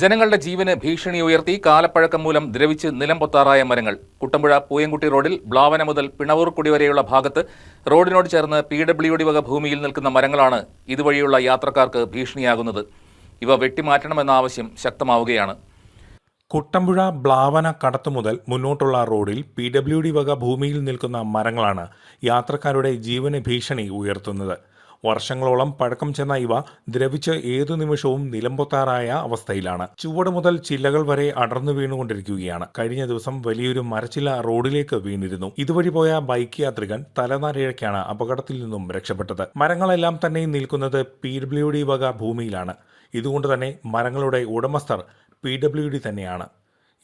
ജനങ്ങളുടെ ജീവന് ഭീഷണി ഉയർത്തി കാലപ്പഴക്കം മൂലം ദ്രവിച്ച് നിലംപൊത്താറായ മരങ്ങൾ. കുട്ടമ്പുഴ പൂയംകുട്ടി റോഡിൽ ബ്ലാവന മുതൽ പിണവൂർക്കുടി വരെയുള്ള ഭാഗത്ത് റോഡിനോട് ചേർന്ന് പി ഡബ്ല്യു ഡി വക ഭൂമിയിൽ നിൽക്കുന്ന മരങ്ങളാണ് ഇതുവഴിയുള്ള യാത്രക്കാർക്ക് ഭീഷണിയാകുന്നത്. ഇവ വെട്ടിമാറ്റണമെന്ന ആവശ്യം ശക്തമാവുകയാണ്. കുട്ടമ്പുഴ ബ്ലാവന കടത്തു മുതൽ മുന്നോട്ടുള്ള റോഡിൽ പി ഡബ്ല്യു ഡി വക ഭൂമിയിൽ നിൽക്കുന്ന മരങ്ങളാണ് യാത്രക്കാരുടെ ജീവന് ഭീഷണി ഉയർത്തുന്നത്. വർഷങ്ങളോളം പഴക്കം ചെന്ന ഇവ ദ്രവിച്ച് ഏതു നിമിഷവും നിലമ്പൊത്താറായ അവസ്ഥയിലാണ്. ചുവട് മുതൽ ചില്ലകൾ വരെ അടർന്നു വീണുകൊണ്ടിരിക്കുകയാണ്. കഴിഞ്ഞ ദിവസം വലിയൊരു മരച്ചില്ല റോഡിലേക്ക് വീണിരുന്നു. ഇതുവഴി പോയ ബൈക്ക് യാത്രികൻ തലനാരിഴയ്ക്കാണ് അപകടത്തിൽ നിന്നും രക്ഷപ്പെട്ടത്. മരങ്ങളെല്ലാം തന്നെ നിൽക്കുന്നത് പി ഡബ്ല്യു ഡി വക ഭൂമിയിലാണ്. ഇതുകൊണ്ട് തന്നെ മരങ്ങളുടെ ഉടമസ്ഥർ പി ഡബ്ല്യു ഡി തന്നെയാണ്.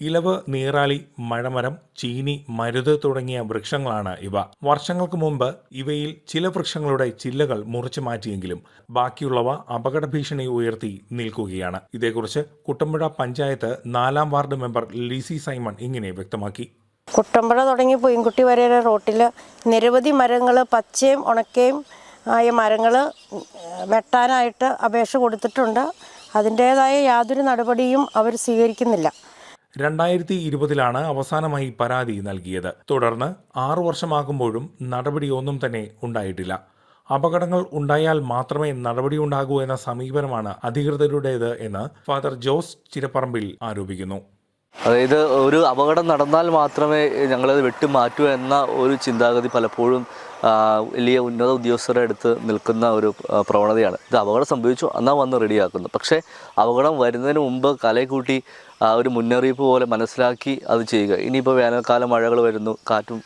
ഇലവ് നീറാളി മഴമരം ചീനി മരുത് തുടങ്ങിയ വൃക്ഷങ്ങളാണ് ഇവ. വർഷങ്ങൾക്ക് മുമ്പ് ഇവയിൽ ചില വൃക്ഷങ്ങളുടെ ചില്ലകൾ മുറിച്ചു മാറ്റിയെങ്കിലും ബാക്കിയുള്ളവ അപകട ഭീഷണി ഉയർത്തി നിൽക്കുകയാണ്. ഇതേക്കുറിച്ച് കുട്ടമ്പുഴ പഞ്ചായത്ത് നാലാം വാർഡ് മെമ്പർ ലിസി സൈമൺ ഇങ്ങനെ വ്യക്തമാക്കി. കുട്ടമ്പുഴ തുടങ്ങി പൂയംകുട്ടി വരെ റോട്ടിൽ നിരവധി മരങ്ങൾ പച്ചയും ഉണക്കയും ആയ മരങ്ങൾ വെട്ടാനായിട്ട് അപേക്ഷ കൊടുത്തിട്ടുണ്ട്. അതിന്റേതായ യാതൊരു നടപടിയും അവർ സ്വീകരിക്കുന്നില്ല. രണ്ടായിരത്തി ഇരുപതിലാണ് അവസാനമായി പരാതി നൽകിയത്. തുടർന്ന് ആറു വർഷമാകുമ്പോഴും നടപടിയൊന്നും തന്നെ ഉണ്ടായിട്ടില്ല. അപകടങ്ങൾ ഉണ്ടായാൽ മാത്രമേ നടപടിയുണ്ടാകൂ എന്ന സമീപനമാണ് അധികൃതരുടേത് എന്ന് ഫാദർ ജോസ് ചിരപ്പറമ്പിൽ ആരോപിക്കുന്നു. അതായത് ഒരു അപകടം നടന്നാൽ മാത്രമേ ഞങ്ങളത് വെട്ടിമാറ്റൂ എന്ന ഒരു ചിന്താഗതി പലപ്പോഴും വലിയ ഉന്നത ഉദ്യോഗസ്ഥരുടെ അടുത്ത് നിൽക്കുന്ന ഒരു പ്രവണതയാണ്. ഇത് അപകടം സംഭവിച്ചു എന്നാൽ വന്ന് റെഡിയാക്കുന്നു. പക്ഷേ അപകടം വരുന്നതിന് മുമ്പ് കലയെ കൂട്ടി ആ, ഒരു മുന്നറിയിപ്പ് പോലെ മനസ്സിലാക്കി അത് ചെയ്യുക. ഇനിയിപ്പോൾ വേനൽക്കാലം മഴകൾ വരുന്നു കാറ്റും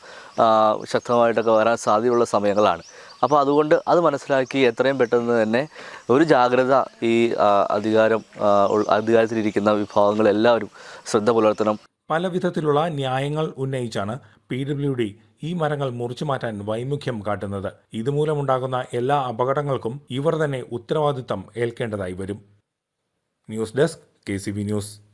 ശക്തമായിട്ടൊക്കെ വരാൻ സാധ്യതയുള്ള സമയങ്ങളാണ്. അപ്പോൾ അതുകൊണ്ട് അത് മനസ്സിലാക്കി എത്രയും പെട്ടെന്ന് തന്നെ ഒരു ജാഗ്രത ഈ അധികാരം അധികാരത്തിലിരിക്കുന്ന വിഭാഗങ്ങളെല്ലാവരും ശ്രദ്ധ പുലർത്തണം. പല വിധത്തിലുള്ള ന്യായങ്ങൾ ഉന്നയിച്ചാണ് പി ഡബ്ല്യു ഡി ഈ മരങ്ങൾ മുറിച്ചു മാറ്റാൻ വൈമുഖ്യം കാട്ടുന്നത്. ഇതുമൂലമുണ്ടാകുന്ന എല്ലാ അപകടങ്ങൾക്കും ഇവർ തന്നെ ഉത്തരവാദിത്തം ഏൽക്കേണ്ടതായി വരും. News desk K news.